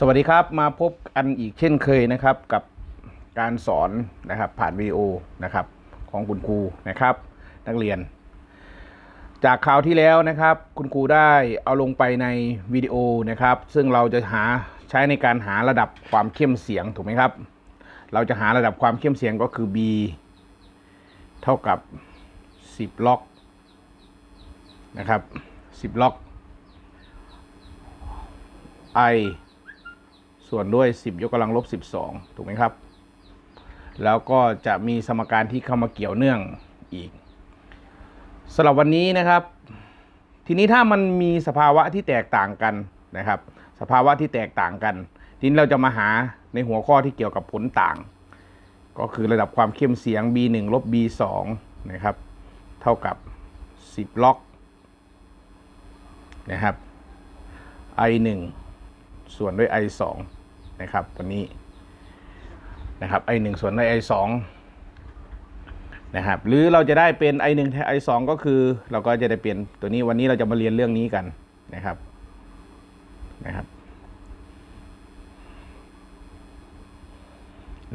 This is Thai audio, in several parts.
สวัสดีครับมาพบกันอีกเช่นเคยนะครับกับการสอนนะครับผ่านวิดีโอนะครับของคุณครูนะครับ นักเรียน จากคราวที่แล้วนะครับ คุณครูได้เอาลงไปในวิดีโอนะครับ ซึ่งเราจะหาใช้ในการหาระดับความเข้มเสียงถูกไหมครับ เราจะหาระดับความเข้มเสียงก็คือ B เท่ากับ 10 ล็อกนะครับ 10 ล็อก I ส่วนด้วย 10 ยกกำลังลบ 12 ถูกไหมครับ แล้วก็จะมีสมการที่เข้ามาเกี่ยวเนื่องอีกสำหรับวันนี้นะครับ ทีนี้ถ้ามันมีสภาวะที่แตกต่างกันนะครับ สภาวะที่แตกต่างกัน ทีนี้เราจะมาหาในหัวข้อที่เกี่ยวกับผลต่าง ก็คือระดับความเข้มเสียง B1 ลบ B2 นะครับ เท่ากับ 10 ล็อกนะครับ I1 ส่วนด้วย I2 นะครับวันนี้นะครับ I1 ส่วนด้วย I2 นะครับหรือเราจะได้เป็น I1 แทน I2 ก็คือเราก็จะได้เปลี่ยนตัวนี้วันนี้เราจะมาเรียนเรื่องนี้กันนะครับนะครับ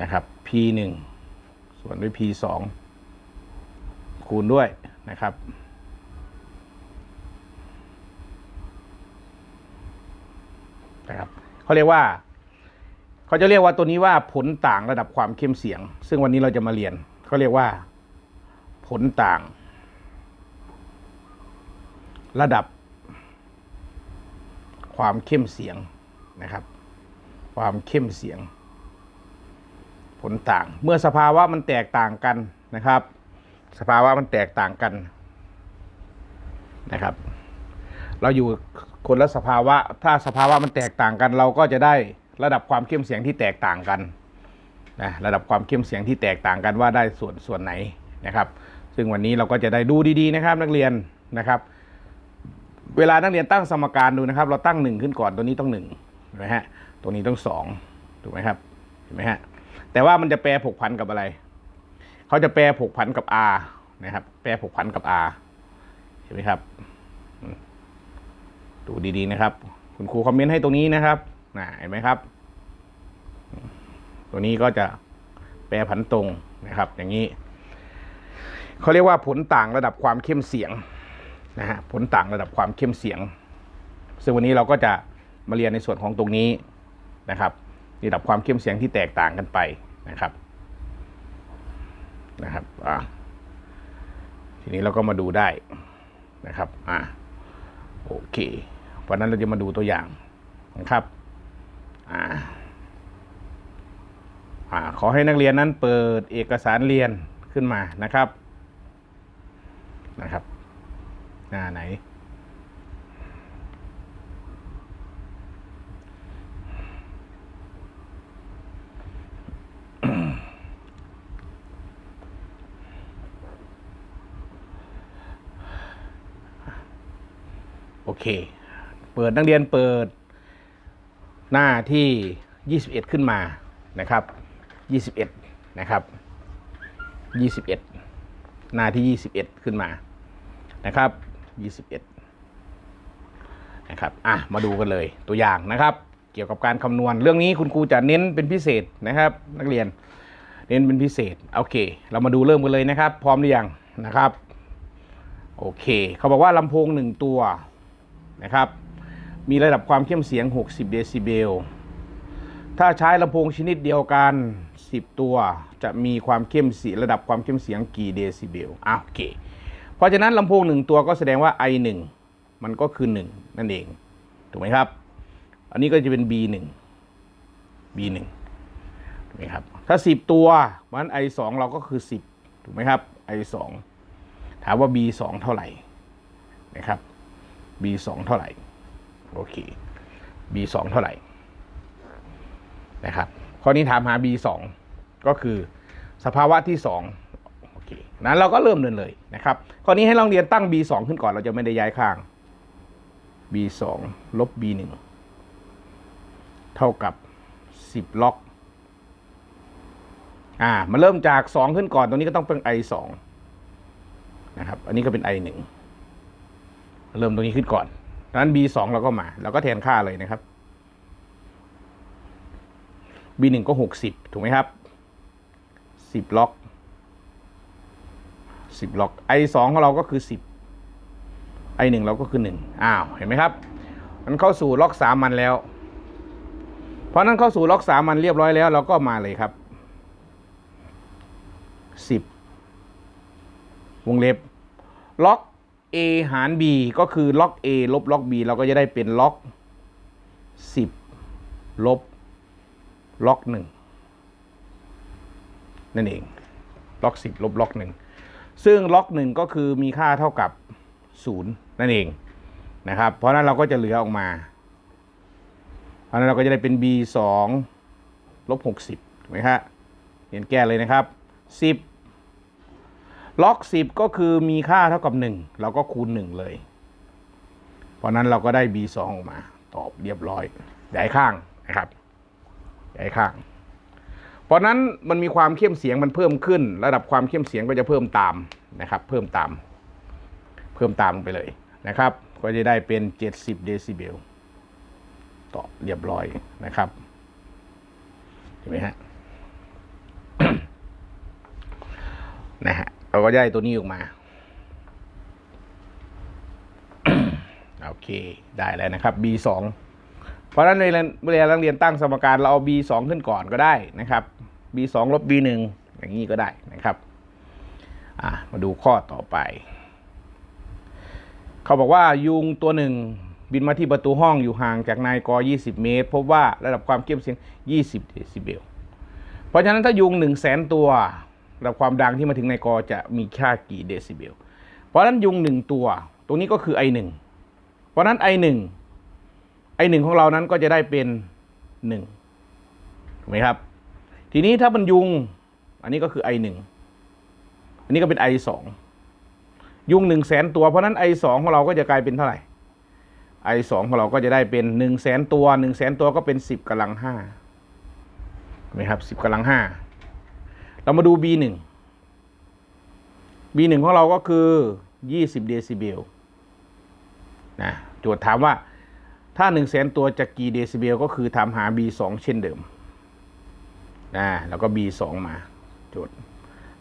นะครับ P1 ส่วนด้วย P2 คูณด้วยนะครับนะครับเขาเรียกว่า เขาจะเรียกว่าตัวนี้ว่าผลต่างระดับความเข้มเสียง ซึ่งวันนี้เราจะมาเรียนเขาเรียกว่า ผลต่าง ระดับ ความเข้มเสียงนะครับ ความเข้มเสียง ผลต่าง เมื่อสภาวะมันแตกต่างกันนะครับ สภาวะมันแตกต่างกันนะครับ เราอยู่คนละสภาวะ ถ้าสภาวะมันแตกต่างกัน เราก็จะได้ ระดับความเข้มเสียงที่แตกต่างกันนะระดับความเข้มเสียงที่แตกต่างกันว่าได้ส่วนส่วนไหนนะครับ ซึ่งวันนี้เราก็จะได้ดูดีๆนะครับนักเรียนนะครับ เวลานักเรียนตั้งสมการดูนะครับ เราตั้งหนึ่งขึ้นก่อนตัวนี้ต้องหนึ่งนไหมฮะตัวนี้ต้องสองถูกไหมครับเห็นไหมฮะแต่ว่ามันจะแปรผกผันกับอะไรเขาจะแปรผกผันกับ r นะครับ แปรผกผันกับ r เห็นไหมครับ ดูดีๆนะครับ คุณครูคอมเมนต์ให้ตรงนี้นะครับ นะเห็นไหมครับ ตัวนี้ก็จะแปรผันตรงนะครับ อย่างนี้เขาเรียกว่าผลต่างระดับความเข้มเสียงนะฮะผลต่างระดับความเข้มเสียง ซึ่งวันนี้เราก็จะมาเรียนในส่วนของตรงนี้นะครับระดับความเข้มเสียงที่แตกต่างกันไปนะครับนะครับอ่าทีนี้เราก็มาดูได้นะครับอ่าโอเคเพราะนั้นเราจะมาดูตัวอย่างนะครับ ขอให้นักเรียนนั้นเปิดเอกสารเรียนขึ้นมานะครับนะครับ หน้าไหน โอเค เปิดนักเรียนเปิด หน้าที่ 21 ขึ้นมานะครับ 21 นะครับ 21 หน้าที่ 21 ขึ้นมานะครับ 21 นะครับ อะ มาดูกันเลยตัวอย่างนะครับ เกี่ยวกับการคำนวณ เรื่องนี้คุณครูจะเน้นเป็นพิเศษนะครับ นักเรียน เน้นเป็นพิเศษ โอเค เรามาดูเริ่มกันเลยนะครับ พร้อมหรือยังนะครับ โอเค เขาบอกว่าลำโพงหนึ่งตัวนะครับ มีระดับความเข้มเสียง 60 เดซิเบล ถ้าใช้ลำโพงชนิดเดียวกัน 10 ตัว จะมีความเข้มเสียงระดับความเข้มเสียงกี่เดซิเบลอะโอเค เพราะฉะนั้นลำโพงหนึ่งตัวก็แสดงว่า I1 มันก็คือ 1 นั่นเอง ถูกไหมครับ อันนี้ก็จะเป็น B1 B1 ถูกไหมครับ ถ้า 10 ตัวมัน I2 เราก็คือ 10 ถูกไหมครับ I2 ถามว่า B2 เท่าไหร่นะครับ B สองเท่าไหร่ โอเค B สองเท่าไหร่นะครับข้อนี้ถามหา B สองก็คือสภาวะที่สองโอเคนั้นเราก็เริ่มเดินเลยนะครับข้อนี้ให้ลองเรียนตั้ง B สองขึ้นก่อนเราจะไม่ได้ย้ายข้าง B สองลบ B หนึ่งเท่ากับสิบล็อกอ่ามาเริ่มจากสองขึ้นก่อนตรงนี้ก็ต้องเป็น I สองนะครับอันนี้ก็เป็น I หนึ่งเริ่มตรงนี้ขึ้นก่อน ดังนั้น B 2เราก็มาเราก็แทนค่าเลยนะครับ B หนึ่งก็หกสิบถูกไหมครับสิบล็อกสิบล็อก I สองของเราก็คือสิบ I หนึ่งเราก็คือหนึ่งอ้าว เห็นไหมครับ มันเข้าสู่ล็อกสามมันแล้ว เพราะนั้นเข้าสู่ล็อกสามมันเรียบร้อยแล้ว เราก็มาเลยครับสิบวงเล็บล็อก A หาร B ก็คือล็อก A ลบล็อก B เราก็จะได้เป็นล็อกสิบลบล็อกหนึ่งนั่นเอง ล็อกสิบลบล็อกหนึ่งซึ่งล็อกหนึ่งก็คือมีค่าเท่ากับศูนย์นั่นเองนะครับ เพราะนั้นเราก็จะเหลือออกมา เพราะนั้นเราก็จะได้เป็น b 2ลบ60ถูกไหมครับเขียนแก้เลยนะครับ 10 ล็อก 10 ก็คือมีค่าเท่ากับ 1 เราก็คูณ 1 เลย เพราะนั้นเราก็ได้ b 2 ออกมา ตอบเรียบร้อยย้ายข้างนะครับย้ายข้าง เพราะนั้นมันมีความเข้มเสียงมันเพิ่มขึ้น ระดับความเข้มเสียงก็จะเพิ่มตามนะครับ เพิ่มตาม เพิ่มตามไปเลยนะครับ ก็จะได้เป็น 70 เดซิเบลตอบเรียบร้อยนะครับเห็นไหมฮะนะฮะ เราก็ได้ตัวนี้ออกมา โอเค ได้แล้วนะครับ B 2 เพราะฉะนั้นเวลาเวลานักเรียนตั้งสมการเราเอา B 2 ขึ้นก่อนก็ได้นะครับ B 2 ลบ B 1 อย่างนี้ก็ได้นะครับ มาดูข้อต่อไป เขาบอกว่ายุงตัวหนึ่งบินมาที่ประตูห้องอยู่ห่างจากนายก20 เมตร พบว่าระดับความเข้มเสียง 20 เดซิเบล เพราะฉะนั้นถ้ายุง 1 0 0 0 0แสนตัว ระดับความดังที่มาถึงในายกจะมีค่ากี่เดซิเบล เพราะนั้นยุง1ตัว ตรงนี้ก็คือ I1 เพราะนั้น I1 I1 ของเรานั้นก็จะได้เป็น1ถูกไหมครับ ทีนี้ถ้ามันยุง อันนี้ก็คือ I1 อันนี้ก็เป็น I2 ยุงหนึ่งแสนตัว เพราะนั้น i สองของเราก็จะกลายเป็นเท่าไหร่ i สองของเราก็จะได้เป็นหนึ่งแสนตัวหนึ่งแสนตัวก็เป็นสิบกำลังห้าไหมครับสิบกำลังห้า เรามาดู b หนึ่ง b หนึ่งของเราก็คือยี่สิบเดซิเบลนะโจทย์ถามว่าถ้าหนึ่งแสนตัวจะกี่เดซิเบลก็คือทำหา b สองเช่นเดิมนะแล้วก็ b สองมาโจทย์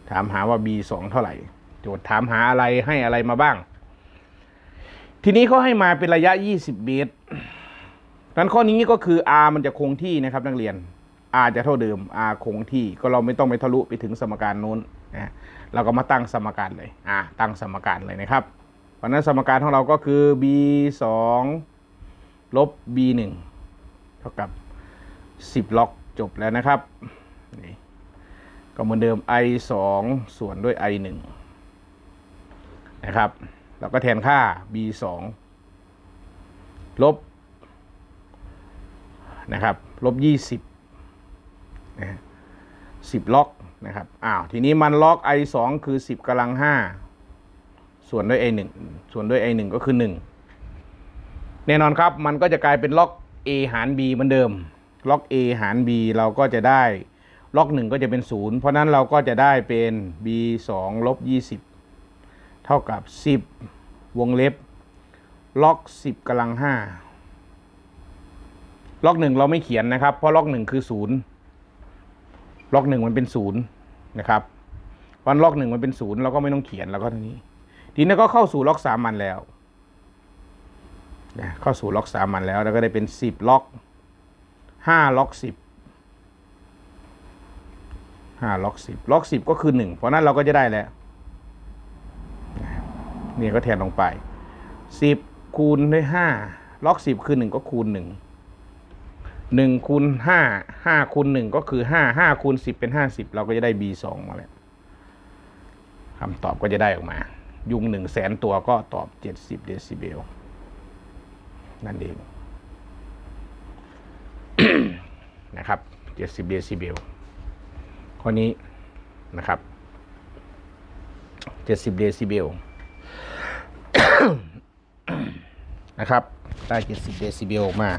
ถามหาว่า b สองเท่าไหร่ โจทย์ถามหาอะไรให้อะไรมาบ้าง ทีนี้เขาให้มาเป็นระยะ 20 เมตรนั้นข้อนี้ก็คือ r มันจะคงที่นะครับนักเรียน r จจะเท่าเดิม r คงที่ก็เราไม่ต้องไปทะลุไปถึงสมการนู้นนะเราก็มาตั้งสมการเลยอ่าตั้งสมการเลยนะครับเพราะนั้นสมการของเราก็คือ b 2ลบ b 1เท่ากับ 10 ล็อกจบแล้วนะครับนี่ก็เหมือนเดิม i 2ส่วนด้วย i 1นะครับเราก็แทนค่า b 2ลบนะครับลบ 20 นะ10ล็อกนะครับอ้าวทีนี้มันล็อก i 2 คือ 10กำลัง 5 ส่วนด้วย i 1 ส่วนด้วย i 1 ก็คือ 1 แน่นอนครับมันก็จะกลายเป็นล็อก a หาร b เหมือนเดิม ล็อก a หาร b เราก็จะได้ล็อก 1 ก็จะเป็น 0 เพราะนั้นเราก็จะได้เป็น b 2ลบ20 เท่ากับ 10 วงเล็บ ล็อก 10กำลัง 5 ล็อก 1 เราไม่เขียนนะครับ เพราะล็อก 1 คือ 0 ล็อก1มันเป็น0นย์นะครับวันล็อก1มันเป็น0เราก็ไม่ต้องเขียนแล้วก็เท่านี้ ทีนี้ก็เข้าสู่ล็อก3มันแล้วนะเข้าสู่ล็อก3มันแล้ว แล้วก็ได้เป็น10ล็อก5ล็อก10 5ล็อก10ล็อก10ก็คือ1เพราะนั้นเราก็จะได้แล้วนี่ก็แทนลงไป10คูณด้วย5ล็อก10คือ1ก็คูณ1 1คูณ5 5คูณ1ก็คือ 5 5คูณ10 เป็น 50 เราก็จะได้ b 2 มาแล้วคำตอบก็จะได้ออกมา ยุง1 0 0 0 0แสนตัวก็ตอบ 70 เดซิเบล นั่นเองนะครับ 70 เดซิเบล ข้อนี้นะครับ 70 เดซิเบลนะครับ ได้ 70 เดซิเบลออกมา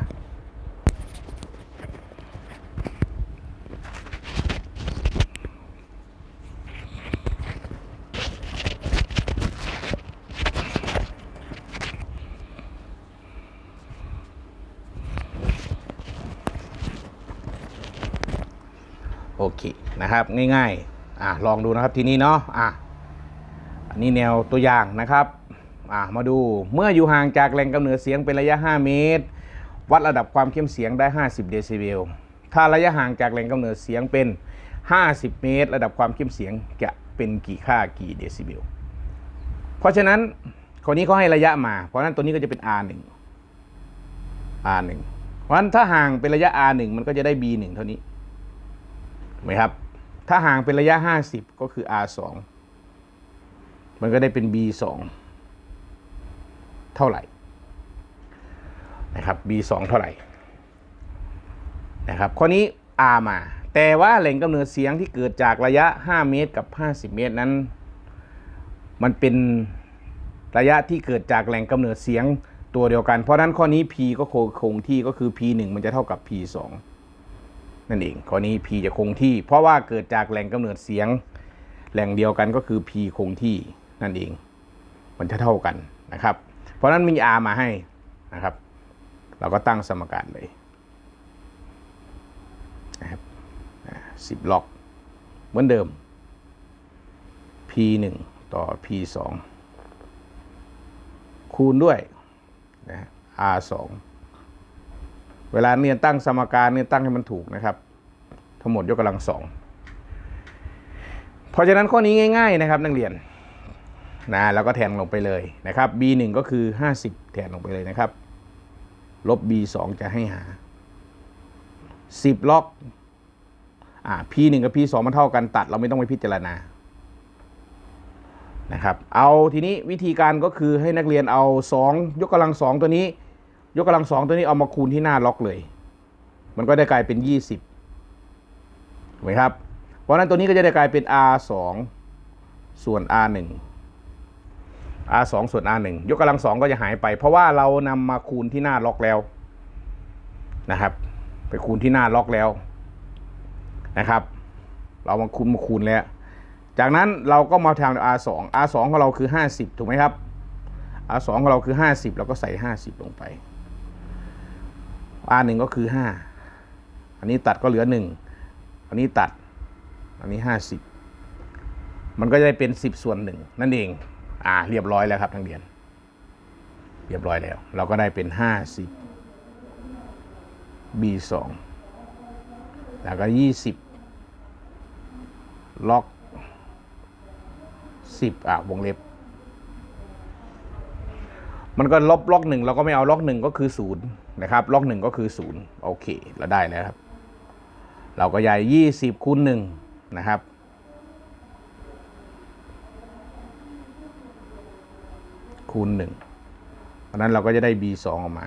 โอเค นะครับง่ายๆอะลองดูนะครับทีนี้เนาะอะอันนี้แนวตัวอย่างนะครับอะมาดูเมื่ออยู่ห่างจากแหล่งกำเนิดเสียงเป็นระยะ 5 เมตร วัดระดับความเข้มเสียงได้ 50 เดซิเบลถ้าระยะห่างจากแหล่งกำเนิดเสียงเป็น 50 เมตร ระดับความเข้มเสียงจะเป็นกี่ค่ากี่เดซิเบลเพราะฉะนั้นคนนี้เขาให้ระยะมา เพราะฉะนั้นตัวนี้ก็จะเป็น R1 R1 เพราะฉะนั้นถ้าห่างเป็นระยะ R1 มันก็จะได้ B1 เท่านี้เห็นไหมครับ ถ้าห่างเป็นระยะ 50 ก็คือ R2 มันก็ได้เป็น B2 เท่าไหร่นะครับ B2 เท่าไหร่นะครับข้อนี้ R มา แต่ว่าแหล่งกำเนิดเสียงที่เกิดจากระยะ 5 เมตรกับ 50 เมตรนั้น มันเป็นระยะที่เกิดจากแหล่งกำเนิดเสียงตัวเดียวกัน เพราะนั้นข้อนี้ P ก็คงคงที่ก็คือ P1 มันจะเท่ากับ P2 นั่นเองข้อนี้ P จะคงที่ เพราะว่าเกิดจากแหล่งกำเนิดเสียง แหล่งเดียวกันก็คือ P คงที่นั่นเอง มันจะเท่ากันนะครับ เพราะฉะนั้นมี R มาให้นะครับ เราก็ตั้งสมการเลยนะครับสิบล็อกเหมือนเดิม P 1ต่อ P 2คูณด้วยนะ R 2 เวลาเนี่ยตั้งสมการเนี่ยตั้งให้มันถูกนะครับ ทั้งหมดยกกำลังสองเพราะฉะนั้นข้อนี้ง่าย ๆ นะครับ นักเรียนนะแล้วก็แทนลงไปเลยนะครับ B 1ก็คือ 50 แทนลงไปเลยนะครับ ลบ B 2จะให้หา 10 ล็อกอ่า P 1กับ P 2มันเท่ากันตัด เราไม่ต้องไปพิจารณานะครับ เอาทีนี้วิธีการก็คือให้นักเรียนเอา 2 ยกกำลังสองตัวนี้ ยกกำลังสองตัวนี้เอามาคูณที่หน้าล็อกเลย มันก็ได้กลายเป็น 20ถูกไหมครับ เพราะนั้นตัวนี้ก็จะได้กลายเป็น R 2ส่วน R 1 R 2ส่วน R 1ยกกำลังสองก็จะหายไป เพราะว่าเรานำมาคูณที่หน้าล็อกแล้วนะครับ ไปคูณที่หน้าล็อกแล้วนะครับ เรามาคูณมาคูณแล้ว จากนั้นเราก็มาทำ R 2 R 2ของเราคือ 50 ถูกไหมครับ R 2ของเราคือ 50 เราก็ใส่ 50 ลงไป R 1ก็คือ 5 อันนี้ตัดก็เหลือ 1 อันนี้ตัด อันนี้ 50 มันก็จะได้เป็น 10 ส่วน 1 นั่นเอง อ่า เรียบร้อยแล้วครับทั้งเรียน เรียบร้อยแล้ว เราก็ได้เป็น 50 B 2แล้วก็ 20 ล็อก 10 อะ วงเล็บมันก็ลบล็อกหนึ่งเราก็ไม่เอาล็อกหนึ่งก็คือศูนย์ นะครับล็อกหนึ่งก็คือศูนย์โอเคเราได้แล้วครับ เราก็ย้ายยี่สิบคูณหนึ่งนะครับคูณหนึ่งเพราะนั้นเราก็จะได้ b 2 ออกมา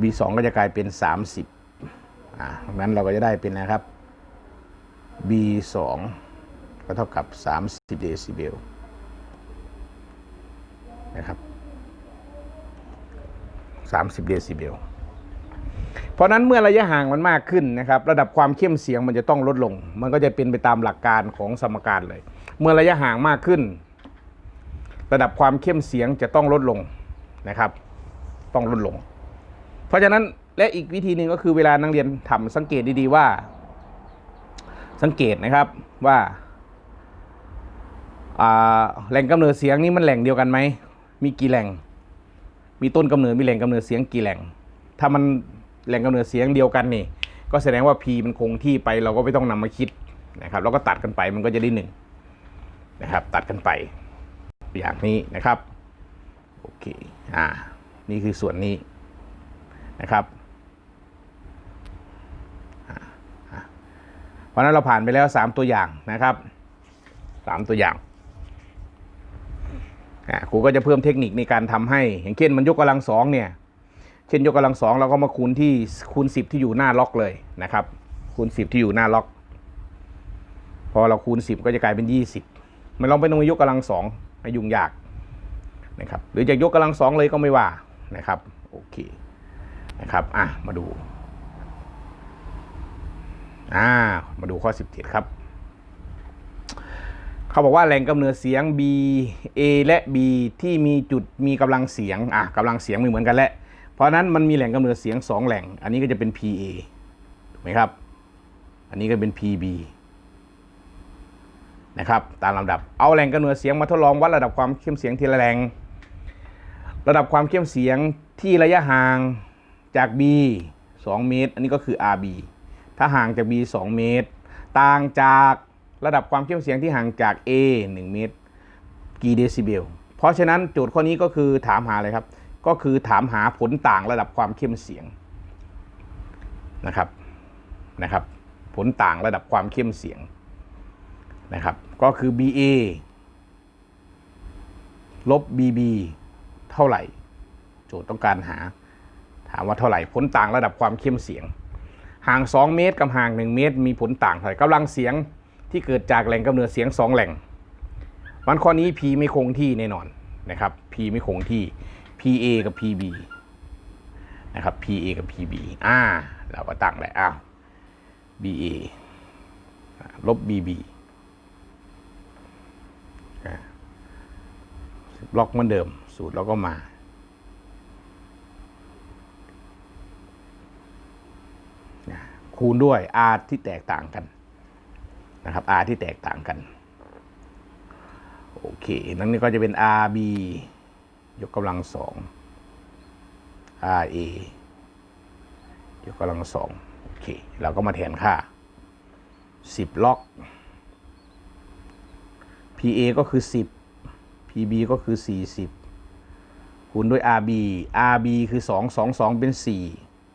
b 2 ก็จะกลายเป็น 30อ่าดังนั้นเราก็จะได้เป็นนะครับ b 2 ก็เท่ากับ 30 เดซิเบลนะครับ 30 เดซิเบล เพราะนั้นเมื่อระยะห่างมันมากขึ้นนะครับ ระดับความเข้มเสียงมันจะต้องลดลง มันก็จะเป็นไปตามหลักการของสมการเลย เมื่อระยะห่างมากขึ้น ระดับความเข้มเสียงจะต้องลดลงนะครับ ต้องลดลง เพราะฉะนั้นและอีกวิธีหนึ่งก็คือเวลานักเรียนทำสังเกตดีๆว่า สังเกตนะครับว่าแหล่งกำเนิดเสียงนี่มันแหล่งเดียวกันไหม มีกี่แหล่ง มีต้นกำเนิดมีแหล่งกำเนิดเสียงกี่แหล่ง ถ้ามันแหล่งกำเนิดเสียงเดียวกันนี่ ก็แสดงว่า P มันคงที่ไปเราก็ไม่ต้องนำมาคิดนะครับเราก็ตัดกันไปมันก็จะได้หนึ่งนะครับ ตัดกันไปอย่างนี้นะครับโอเคอ่านี่คือส่วนนี้นะครับเพราะนั้นเราผ่านไปแล้ว 3 ตัวอย่างนะครับ 3 ตัวอย่าง ครูก็จะเพิ่มเทคนิคในการทำให้ อย่างเช่นมันยกกำลังสองเนี่ย เช่นยกกำลังสองเราก็มาคูณที่คูณ10ที่อยู่หน้าล็อกเลยนะครับ คูณ10ที่อยู่หน้าล็อก พอเราคูณ10ก็จะกลายเป็น20มันลองไปตรงยกกำลังสองไม่ยุ่งยากนะครับ หรือจะยกกำลังสองเลยก็ไม่ว่านะครับ โอเค นะครับ อะ มาดู อ่า มาดูข้อ 17 ครับ เขาบอกว่าแหล่งกำเนิดเสียง B A และ B ที่มีจุดมีกำลังเสียงอะกำลังเสียงไม่เหมือนกันแหละเพราะนั้นมันมีแหล่งกำเนิดเสียง 2 แหล่ง อันนี้ก็จะเป็น PA ถูกไหมครับ อันนี้ก็เป็น PB นะครับตามลำดับเอาแหล่งกำเนิดเสียงมาทดลองวัดระดับความเข้มเสียงทีละแหล่งระดับความเข้มเสียงที่ระยะห่างจาก B 2 เมตร อันนี้ก็คือ RB ถ้าห่างจาก B 2 เมตร ต่างจาก ระดับความเข้มเสียงที่ห่างจาก A 1 เมตร กี่เดซิเบล เพราะฉะนั้นโจทย์ข้อนี้ก็คือถามหาอะไรครับ ก็คือถามหาผลต่างระดับความเข้มเสียงนะครับนะครับ ผลต่างระดับความเข้มเสียงนะครับ ก็คือ BA ลบ BB เท่าไหร่ โจทย์ต้องการหา ถามว่าเท่าไหร่ ผลต่างระดับความเข้มเสียง ห่าง 2 เมตรกับห่าง 1 เมตร มีผลต่างเท่าไหร่กำลังเสียง ที่เกิดจากแหล่งกำเนิดเสียง 2 แหล่งวันข้อนี้ P ไม่คงที่แน่นอนนะครับ P ไม่คงที่ PA กับ PB นะครับ PA กับ PB อ่าเราก็ตั้งเลยอ้าว BA ลบ BB อ่าบล็อกเหมือนเดิม สูตรเราก็มาคูณด้วย R ที่แตกต่างกัน นะครับ R ที่แตกต่างกัน โอเค นั่นนี่ก็จะเป็น RB ยกกำลังสอง RA ยกกำลังสองโอเค เราก็มาแทนค่า 10 ล็อก PA ก็คือ 10 PB ก็คือ 40 คูณด้วย RB RB คือ 2 2 2 เป็น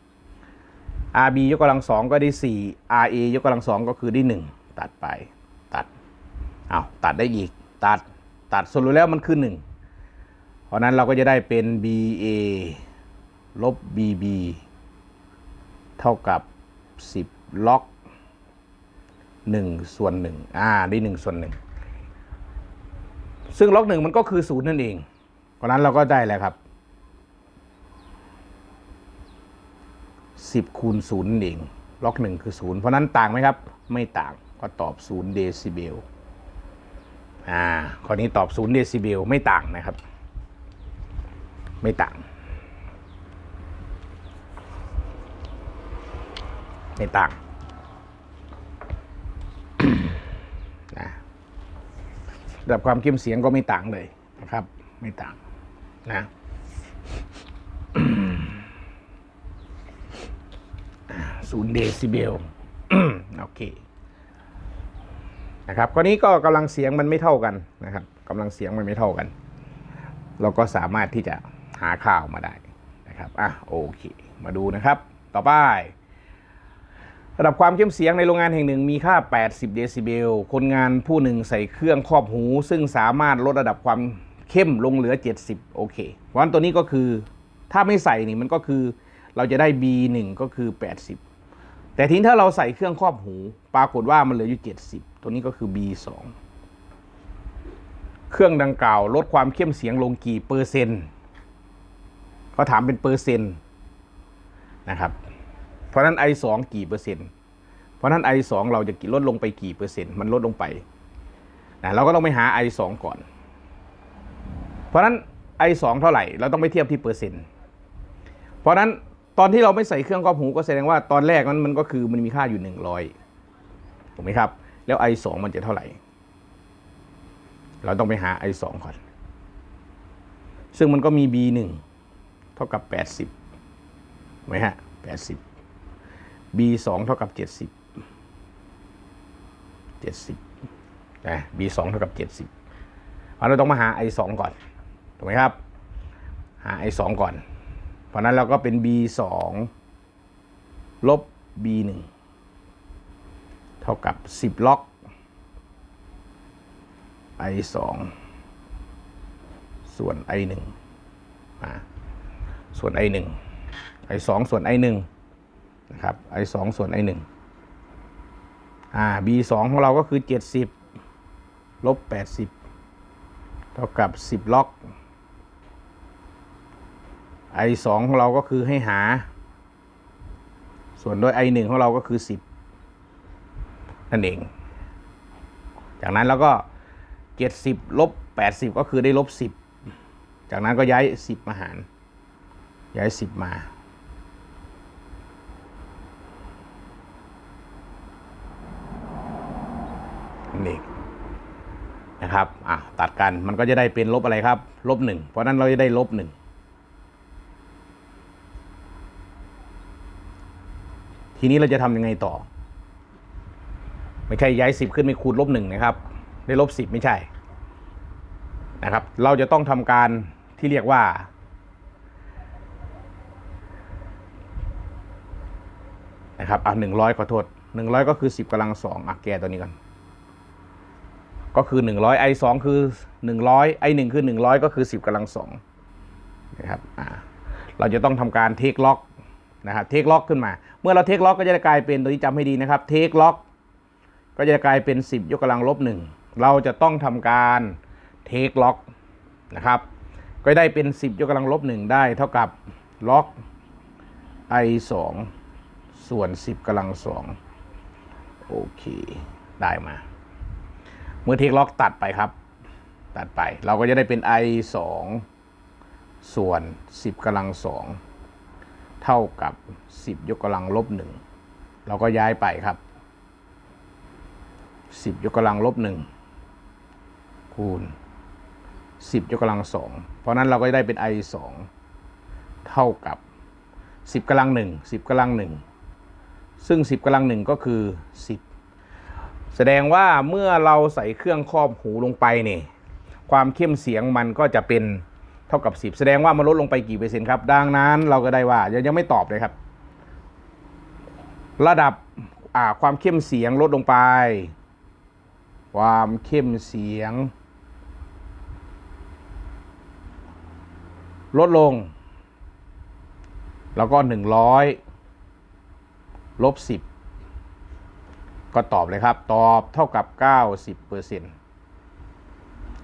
4 RB ยกกำลังสองก็ได้ 4 RA ยกกำลังสองก็คือได้ 1 ตัดไป ตัดเอาตัดได้อีก ตัด ตัดสรุปแล้วมันคือ 1 เพราะนั้นเราก็จะได้เป็น BA ลบ BB เท่ากับ 10 ล็อก 1 ส่วน1อ่า ได้ 1 ส่วน 1 ซึ่งล็อก 1 มันก็คือ 0 นั่นเอง เพราะนั้นเราก็ได้แล้วครับ10คูณ0นั่นเองล็อก 1 คือ 0 เพราะนั้นต่างไหมครับ ไม่ต่าง ก็ตอบ0เดซิเบลอ่าข้อนี้ตอบ0เดซิเบลไม่ต่างนะครับ ไม่ต่าง ไม่ต่างนะระดับความเข้มเสียงก็ไม่ต่างเลยนะครับ ไม่ต่างนะศูนย์เดซิเบลโอเค นะครับข้อนี้ก็กำลังเสียงมันไม่เท่ากันนะครับกำลังเสียงมันไม่เท่ากัน เราก็สามารถที่จะหาค่าออกมาได้นะครับอะโอเค มาดูนะครับ ต่อไป ระดับความเข้มเสียงในโรงงานแห่งหนึ่งมีค่า 80 เดซิเบล คนงานผู้หนึ่งใส่เครื่องครอบหู ซึ่งสามารถลดระดับความเข้มลงเหลือ 70 โอเคเพราะฉะนั้นตัวนี้ก็คือถ้าไม่ใส่นี่มันก็คือเราจะได้ B1 ก็คือ 80 แต่ทีนี้ถ้าเราใส่เครื่องครอบหู ปรากฏว่ามันเหลืออยู่ 70 ตัวนี้ก็คือ B2 เครื่องดังกล่าวลดความเข้มเสียงลงกี่เปอร์เซ็นต์เขาถามเป็นเปอร์เซ็นต์นะครับ เพราะนั้น I2 กี่เปอร์เซ็นต์ เพราะนั้น I2 เราจะลดลงไปกี่เปอร์เซ็นต์ มันลดลงไปนะเราก็ต้องไปหา I2 ก่อน เพราะนั้น I2 เท่าไหร่ เราต้องไปเทียบที่เปอร์เซ็นต์ เพราะนั้นตอนที่เราไม่ใส่เครื่องครอบหูก็แสดงว่าตอนแรกนั้นมันก็คือมันมีค่าอยู่ 100ถูกไหมครับ แล้ว I2 มันจะเท่าไหร่ เราต้องไปหา I2 ก่อน ซึ่งมันก็มี B1 เท่ากับ 80ไหมฮะ 80 B2 เท่ากับ 70 70นะ B2 เท่ากับ 70เราต้องมาหา I2 ก่อนถูกไหมครับ หา I2 ก่อน เพราะนั้นเราก็เป็น B2 ลบ B1 เท่ากับ 10 ล็อก I2 ส่วน I1 อ่าส่วน I1 I2 ส่วน I1 นะครับ I2 ส่วน I1 อ่า B2 ของเราก็คือ 70 ลบ 80 เท่ากับ 10 ล็อก I2 ของเราก็คือให้หา ส่วนด้วย I1 ของเราก็คือ 10 นั่นเอง จากนั้นเราก็เจ็ดสิบลบแปดสิบก็คือได้ลบสิบจากนั้นก็ย้ายสิบมาหาร ย้ายสิบมานี่นะครับ อะ ตัดกัน มันก็จะได้เป็นลบอะไรครับ ลบหนึ่ง เพราะนั้นเราจะได้ลบหนึ่ง ทีนี้เราจะทำยังไงต่อ ไม่ใช่ย้ายสิบขึ้นไปคูณลบหนึ่งนะครับ ได้ลบสิบไม่ใช่นะครับ เราจะต้องทำการที่เรียกว่า นะครับอะหนึ่งร้อยขอโทษหนึ่งร้อยก็คือสิบกำลังสองอะแกตัวนี้ก่อนก็คือหนึ่งร้อยไอสองคือหนึ่งร้อยไอหนึ่งคือหนึ่งร้อยก็คือสิบกำลังสองนะครับอ่าเราจะต้องทำการเทคล็อกนะครับเทคล็อกขึ้นมา เมื่อเราเทคล็อกก็จะกลายเป็นตัวนี้จำให้ดีนะครับเทคล็อก ก็จะกลายเป็น 10 ยกกำลังลบหนึ่งเราจะต้องทำการเทคล็อกนะครับก็ได้เป็น 10 ยกกำลังลบหนึ่งได้เท่ากับล็อก i 2ส่วน 10กำลังสองโอเค ได้มา เมื่อเทคล็อกตัดไปครับ ตัดไปเราก็จะได้เป็น i 2ส่วน 10กำลังสองเท่ากับ 10 ยกกำลังลบหนึ่งเราก็ย้ายไปครับ 10ยกกำลังลบหนึ่งคูณ10ยกกำลังสองเพราะนั้นเราก็จะได้เป็น i 2เท่ากับ10กำลังหนึ่ง10กำลังหนึ่งซึ่ง10กำลังหนึ่งก็คือ10แสดงว่าเมื่อเราใส่เครื่องครอบหูลงไปเนี่ยความเข้มเสียงมันก็จะเป็นเท่ากับ 10 แสดงว่ามันลดลงไปกี่เปอร์เซ็นต์ครับ ดังนั้นเราก็ได้ว่ายังยังไม่ตอบเลยครับ ระดับความเข้มเสียงลดลงไป ความเข้มเสียง ลดลง แล้วก็ 100 ลบ 10 ก็ตอบเลยครับ ตอบเท่ากับ 90เปอร์เซ็นต์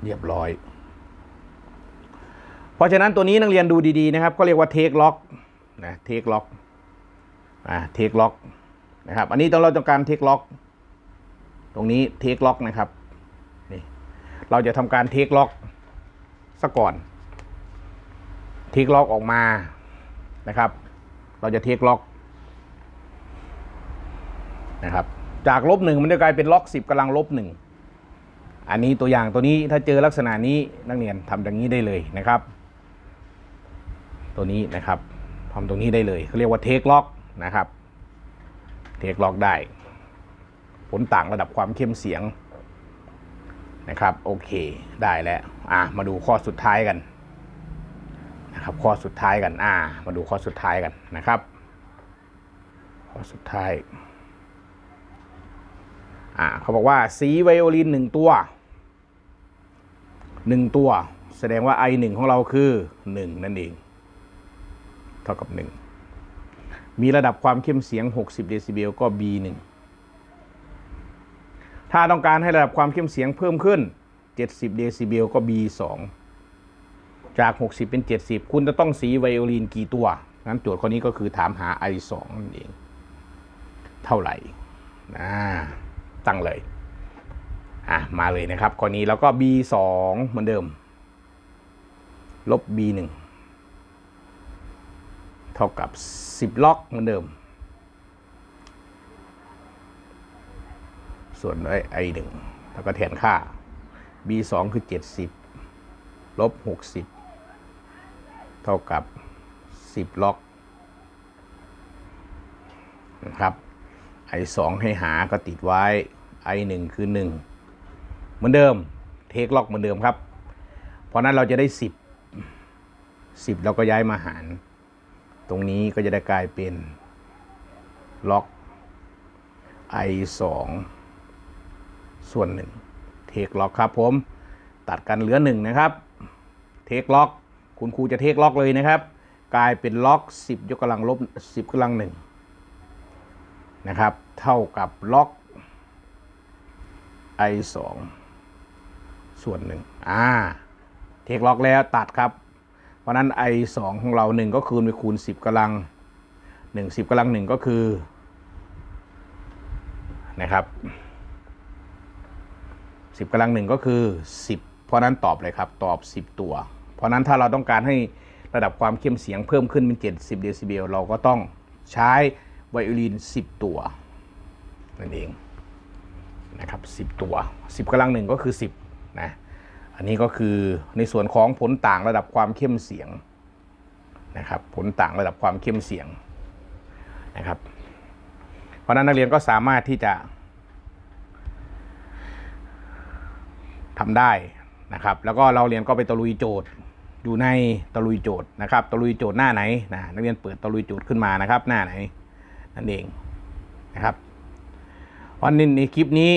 เรียบร้อย เพราะฉะนั้นตัวนี้นักเรียนดูดี ๆ นะครับ ก็เรียกว่าเทคล็อกนะเทคล็อกอ่าเทคล็อกนะครับ อันนี้ต้องเราต้องการเทคล็อก ตรงนี้เทคล็อกนะครับนี่เราจะทำการเทคล็อกซะก่อน เทคล็อกออกมานะครับ เราจะเทคล็อกนะครับ จากลบหนึ่งมันจะกลายเป็นล็อกสิบกำลังลบหนึ่งอันนี้ตัวอย่างตัวนี้ถ้าเจอลักษณะนี้นักเรียนทำอย่างนี้ได้เลยนะครับ ตัวนี้นะครับทำตรงนี้ได้เลยเขาเรียกว่าเทคล็อกนะครับ เทคล็อกได้ ผลต่างระดับความเข้มเสียงนะครับโอเคได้แล้วอะมาดูข้อสุดท้ายกันนะครับข้อสุดท้ายกันอ่ามาดูข้อสุดท้ายกันนะครับ ข้อสุดท้ายอ่าเขาบอกว่าสีไวโอลินหนึ่งตัวหนึ่งตัว แสดงว่า i หนึ่งของเราคือหนึ่งนั่นเอง เท่ากับหนึ่งมีระดับความเข้มเสียง 60 เดซิเบลก็ b 1 ถ้าต้องการให้ระดับความเข้มเสียงเพิ่มขึ้น 70 เดซิเบลก็ b 2 จาก 60 เป็น 70 คุณจะต้องสีไวโอลินกี่ตัว งั้นโจทย์ข้อนี้ก็คือถามหา i 2 นั่นเอง เท่าไหร่นะตั้งเลย อะ มาเลยนะครับข้อนี้แล้วก็ b 2 เหมือนเดิม ลบ b 1 เท่ากับ 10 ล็อกเหมือนเดิม ส่วนด้วย i 1แล้วก็แทนค่า b 2คือ70ลบ60เท่ากับ10ล็อกนะครับ i 2ให้หาก็ติดไว้ i 1คือ1เหมือนเดิมเทคล็อกเหมือนเดิมครับ เพราะนั้นเราจะได้10 10เราก็ย้ายมาหาร ตรงนี้ก็จะได้กลายเป็นล็อก i 2 ส่วน1เทคล็อกครับผม ตัดกันเหลือ1นะครับ เทคล็อก คุณครูจะเทคล็อกเลยนะครับ กลายเป็นล็อก 10 ยกกำลังลบ 10กำลังหนึ่งนะครับ เท่ากับล็อก i 2ส่วนหนึ่งอ่า เทคล็อกแล้วตัดครับ เพราะนั้น i 2ของเรา 1 ก็คูณไปคูณ 10กำลัง 1 10กำลัง 1 ก็คือนะครับ 10กำลัง1ก็คือ 10 เพราะนั้นตอบเลยครับ ตอบ 10 ตัว เพราะนั้นถ้าเราต้องการให้ระดับความเข้มเสียงเพิ่มขึ้นเป็น 70 เดซิเบลเราก็ต้องใช้ไวโอลิน 10 ตัวนั่นเองนะครับ10 ตัว 10กำลังหนึ่งก็คือ 10นะอันนี้ก็คือในส่วนของผลต่างระดับความเข้มเสียงนะครับผลต่างระดับความเข้มเสียงนะครับเพราะนั้นนักเรียนก็สามารถที่จะ ทำได้นะครับแล้วก็เราเรียนก็ไปตะลุยโจทย์อยู่ในตะลุยโจทย์นะครับตะลุยโจทย์หน้าไหนนะนักเรียนเปิดตะลุยโจทย์ขึ้นมานะครับ หน้าไหนนั่นเองนะครับวันนี้ในคลิปนี้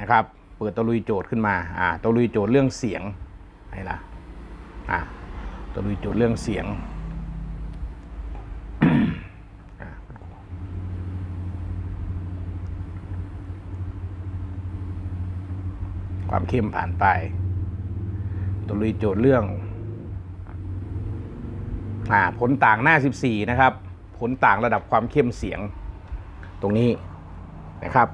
นะครับเปิดตะลุยโจทย์ขึ้นมาอ่าตะลุยโจทย์เรื่องเสียงไหนล่ะอ่าตะลุยโจทย์เรื่องเสียง ความเข้มผ่านไปตัวลุยโจทย์เรื่องอ่าผลต่างหน้า 14 นะครับ ผลต่างระดับความเข้มเสียงตรงนี้นะครับ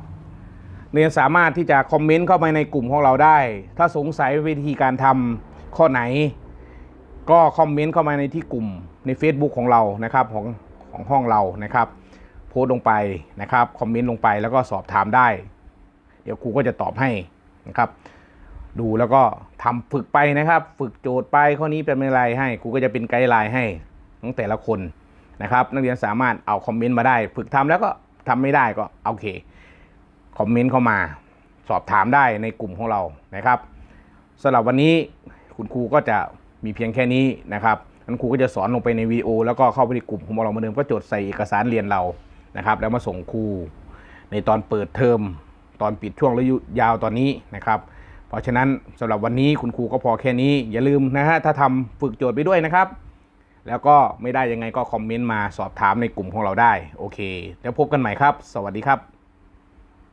เรียนสามารถที่จะคอมเมนต์เข้าไปในกลุ่มของเราได้ ถ้าสงสัยวิธีการทำข้อไหน ก็คอมเมนต์เข้ามาในที่กลุ่มใน Facebook ของเรานะครับของของห้องเรานะครับ โพสต์ลงไปนะครับ คอมเมนต์ลงไปแล้วก็สอบถามได้ เดี๋ยวครูก็จะตอบให้ นะครับ ดูแล้วก็ทำฝึกไปนะครับ ฝึกโจทย์ไปข้อนี้เป็นอะไรให้ครูก็จะเป็นไกด์ไลน์ให้ของแต่ละคนนะครับ นักเรียนสามารถเอาคอมเมนต์มาได้ ฝึกทำแล้วก็ทำไม่ได้ก็โอเคคอมเมนต์เข้ามา สอบถามได้ในกลุ่มของเรานะครับสำหรับวันนี้คุณครูก็จะมีเพียงแค่นี้นะครับนั้นครูก็จะสอนลงไปในวิดีโอ แล้วก็เข้าไปในกลุ่มของเราเหมือนเดิมก็จดใส่เอกสารเรียนเรานะครับ แล้วมาส่งครูในตอนเปิดเทอม ตอนปิดช่วงระยะยาวตอนนี้นะครับเพราะฉะนั้นสำหรับวันนี้คุณครูก็พอแค่นี้ อย่าลืมนะฮะถ้าทำฝึกโจทย์ไปด้วยนะครับ แล้วก็ไม่ได้ยังไงก็คอมเมนต์มาสอบถามในกลุ่มของเราได้ โอเค แล้วพบกันใหม่ครับ สวัสดีครับ